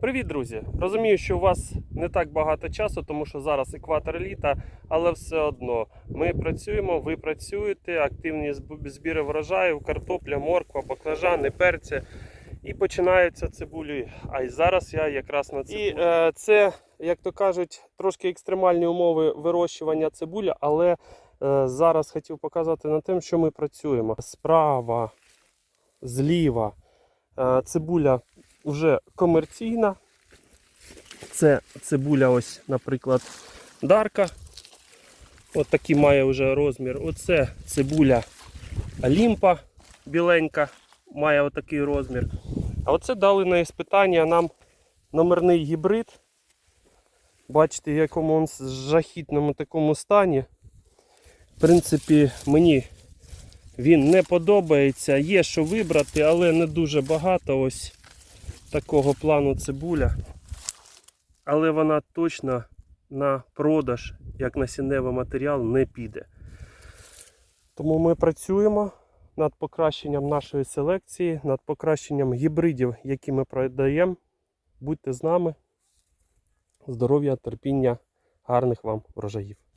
Привіт, друзі! Розумію, що у вас не так багато часу, тому що зараз екватор літа, але все одно ми працюємо, ви працюєте, активні збіри врожаю, картопля, морква, баклажани, перці. І починаються цибулі. А й зараз я якраз на цибулі. І е, це, як то кажуть, трошки екстремальні умови вирощування цибулі, але е, зараз хотів показати на тим, що ми працюємо. Справа, зліва е, цибуля вже комерційна. Це цибуля, ось, наприклад, Дарка. От такий має вже розмір. Оце цибуля Олімпа біленька, має отакий розмір. А оце дали на іспитання нам номерний гібрид. Бачите, в якому він жахітному такому стані. В принципі, мені він не подобається. Є що вибрати, але не дуже багато. Ось такого плану цибуля. Але вона точно на продаж, як насінневий матеріал, не піде. Тому ми працюємо над покращенням нашої селекції, над покращенням гібридів, які ми продаємо. Будьте з нами. Здоров'я, терпіння, гарних вам врожаїв.